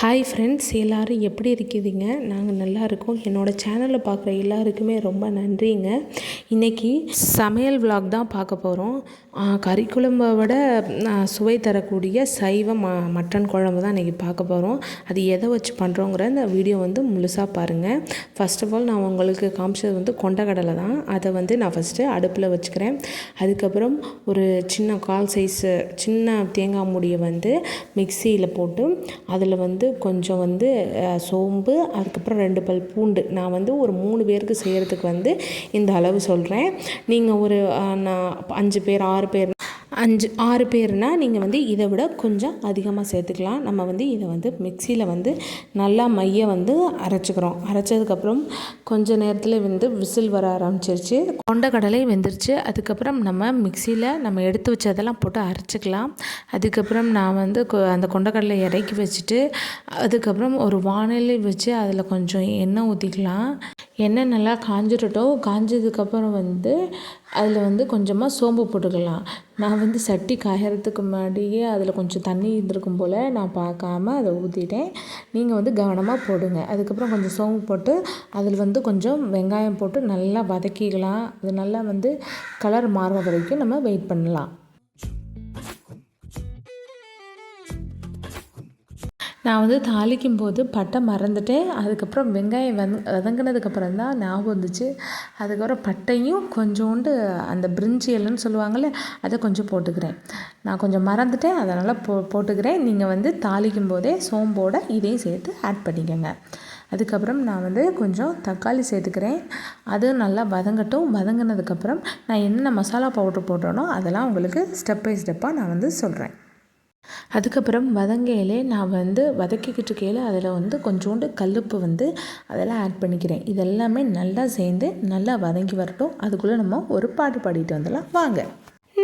Hi friends எல்லோரும் எப்படி இருக்கிறீங்க நாங்கள் நல்லா இருக்கோம். என்னோடய சேனலை பார்க்குற எல்லாருக்குமே ரொம்ப நன்றிங்க. இன்றைக்கி சமையல் vlog தான் பார்க்க போகிறோம் கறி குழம்பை விட சுவை தரக்கூடிய சைவ ம மட்டன் குழம்பு தான் இன்றைக்கி பார்க்க போகிறோம் அது எதை வச்சு பண்ணுறோங்கிற இந்த வீடியோ வந்து முழுசாக பாருங்கள் ஃபர்ஸ்ட் ஆஃப் ஆல் நான் உங்களுக்கு காமிச்சது வந்து கொண்டக்கடலை தான். அதை வந்து நான் ஃபஸ்ட்டு அடுப்பில் வச்சுக்கிறேன். அதுக்கப்புறம் ஒரு சின்ன கால் சைஸு சின்ன தேங்காய் மூடியை வந்து மிக்சியில் போட்டு அதில் வந்து கொஞ்சம் வந்து சோம்பு அதுக்கப்புறம் ரெண்டு பல் பூண்டு. நான் வந்து ஒரு மூணு பேருக்கு செய்கிறதுக்கு வந்து இந்த அளவு சொல்கிறேன் நீங்கள் ஒரு நான் அஞ்சு பேர் ஆறு பேர் அஞ்சு ஆறு பேர்னால் நீங்கள் வந்து இதை விட கொஞ்சம் அதிகமாக சேர்த்துக்கலாம். நம்ம வந்து இதை வந்து மிக்சியில் வந்து நல்லா மைய வந்து அரைச்சிக்கிறோம். அரைச்சதுக்கப்புறம் கொஞ்ச நேரத்தில் வந்து விசில் வர ஆரம்பிச்சிருச்சு. கொண்டக்கடலை வெந்துருச்சு. அதுக்கப்புறம் நம்ம மிக்சியில் நம்ம எடுத்து வச்சதெல்லாம் போட்டு அரைச்சிக்கலாம். அதுக்கப்புறம் நான் வந்து கொ- அந்த கொண்டக்கடலை இறக்கி வச்சுட்டு அதுக்கப்புறம் ஒரு வானிலை வச்சு அதில் கொஞ்சம் எண்ணெய் ஊற்றிக்கலாம் எண்ணெய் நல்லா காஞ்சிடட்டும் காஞ்சதுக்கப்புறம் வந்து அதில் வந்து கொஞ்சமாக சோம்பு போட்டுக்கலாம். நான் வந்து சட்டி காயறதுக்கு முன்னாடியே அதில் கொஞ்சம் தண்ணி இருந்திருக்கும் போல் நான் பார்க்காம அதை ஊற்றிட்டேன் நீங்கள் வந்து கவனமாக போடுங்க. அதுக்கப்புறம் கொஞ்சம் சோம்பு போட்டு அதில் வந்து கொஞ்சம் வெங்காயம் போட்டு நல்லா வதக்கிக்கலாம். அது நல்லா வந்து கலர் மாறுற வரைக்கும் நம்ம வெயிட் பண்ணலாம். நான் வந்து தாளிக்கும் போது பட்டை மறந்துட்டேன். அதுக்கப்புறம் வெங்காயம் வதங் வதங்கினதுக்கப்புறம் தான் ஞாபகம் வந்துச்சு. அதுக்கப்புறம் பட்டையும் கொஞ்சோண்டு அந்த பிரிஞ்சி இலைன்னு சொல்லுவாங்கள்ல அதை கொஞ்சம் போட்டுக்கிறேன். நான் கொஞ்சம் மறந்துட்டேன் அதனால் போ போட்டுக்கிறேன். நீங்கள் வந்து தாளிக்கும் போதே சோம்போட இதையும் சேர்த்து ஆட் பண்ணிக்கோங்க. அதுக்கப்புறம் நான் வந்து கொஞ்சம் தக்காளி சேர்த்துக்கிறேன். அது நல்லா வதங்கட்டும். வதங்கினதுக்கப்புறம் நான் என்னென்ன மசாலா பவுடர் போடுறேனோ அதெல்லாம் உங்களுக்கு ஸ்டெப் பை ஸ்டெப்பாக நான் வந்து சொல்கிறேன் அதுக்கப்புறம் வதங்கையிலே நான் வந்து வதக்கிக்கிட்டு இருக்கையில் அதில் வந்து கொஞ்சோண்டு கல்லுப்பு வந்து அதெல்லாம் ஆட் பண்ணிக்கிறேன். இதெல்லாமே நல்லா சேர்ந்து நல்லா வதங்கி வரட்டும். அதுக்குள்ளே நம்ம ஒரு பாட்டு பாடிட்டு வந்துடலாம். வாங்க.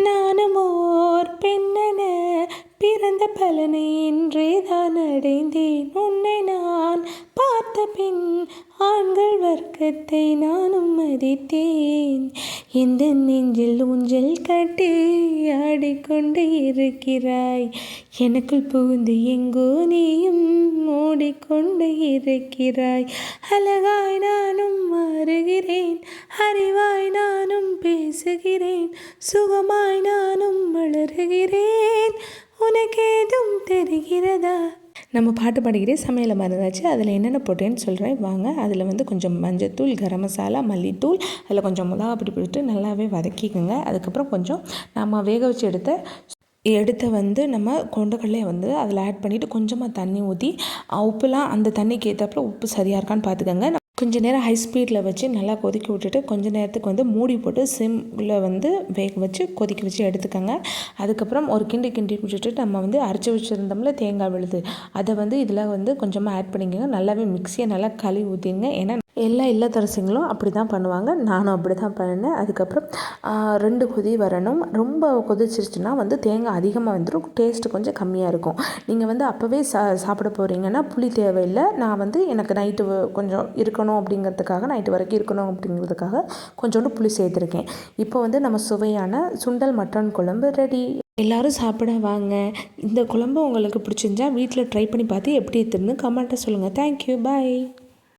நானும் ஓர் பெண்ணென பிறந்த பலனை இன்றே தான் அடைந்தேன். உன்னை நான் பார்த்த பின் ஆண்கள் வர்க்கத்தை நானும் மதித்தேன். எந்த நெஞ்சில் ஊஞ்சல் கட்டி ஆடிக்கொண்டு இருக்கிறாய். எனக்குள் புகுந்து எங்கோ நீயும் ஓடிக்கொண்டு இருக்கிறாய். அழகாய் நானும் மாறுகிறேன். அறிவாய் நானும் பேசுகிறேன். சுகமாய் நானும் வளருகிறேன். உனக்கேதும் தெரிகிறதா? நம்ம பாட்டு பாடிக்கிட்டே சமையலை மறந்தாச்சு அதில் என்னென்ன போட்டேன்னு சொல்கிறேன் வாங்க அதில் வந்து கொஞ்சம் மஞ்சத்தூள் கரம் மசாலா மல்லித்தூள் அதில் கொஞ்சம் மிளகாப்பொடி போட்டு நல்லாவே வதக்கிக்கோங்க. அதுக்கப்புறம் கொஞ்சம் நம்ம வேக வச்சு எடுத்த எடுத்த வந்து நம்ம கொண்டக்கடலையை வந்து அதில் ஆட் பண்ணிவிட்டு கொஞ்சமாக தண்ணி ஊற்றி உப்புலாம் அந்த தண்ணிக்கு ஏற்றாப்புல உப்பு சரியாக இருக்கான்னு பார்த்துக்கோங்க. கொஞ்ச நேரம் ஹை ஸ்பீடில் வச்சு நல்லா கொதிக்க விட்டுட்டு கொஞ்ச நேரத்துக்கு வந்து மூடி போட்டு சிம்மில் வந்து வேக வச்சு கொதிக்க வச்சு எடுத்துக்கோங்க. அதுக்கப்புறம் ஒரு கிண்டி கிண்டி விட்டுட்டு நம்ம வந்து அரைச்சி வச்சுருந்தோம்ல தேங்காய் விழுது அதை வந்து இதில் வந்து கொஞ்சமாக ஆட் பண்ணிக்கோங்க. நல்லாவே மிக்சியை நல்லா கழுவி ஊற்றிடுங்க ஏன்னா எல்லா இல்லத்தரசிங்களும் அப்படி தான் பண்ணுவாங்க. நானும் அப்படி தான் பண்ணினேன். அதுக்கப்புறம் ரெண்டு கொதி வரணும். ரொம்ப கொதிச்சிருச்சுன்னா வந்து தேங்காய் அதிகமாக வந்துடும் டேஸ்ட்டு கொஞ்சம் கம்மியாக இருக்கும். நீங்கள் வந்து அப்போவே சா சாப்பிட போகிறீங்கன்னா புளி தேவையில்லை. நான் வந்து எனக்கு நைட்டு கொஞ்சம் இருக்கணும் அப்படிங்கிறதுக்காக நைட்டு வரைக்கும் இருக்கணும் அப்படிங்கிறதுக்காக கொஞ்சோண்டு புளி சேர்த்துருக்கேன். இப்போ வந்து நம்ம சுவையான சுண்டல் மட்டன் குழம்பு ரெடி எல்லாரும் சாப்பிட வாங்க. இந்த குழம்பு உங்களுக்கு பிடிச்சிருந்தா வீட்டில் ட்ரை பண்ணி பார்த்து எப்படி இருக்குன்னு கமெண்ட்டை சொல்லுங்கள் தேங்க்யூ பாய்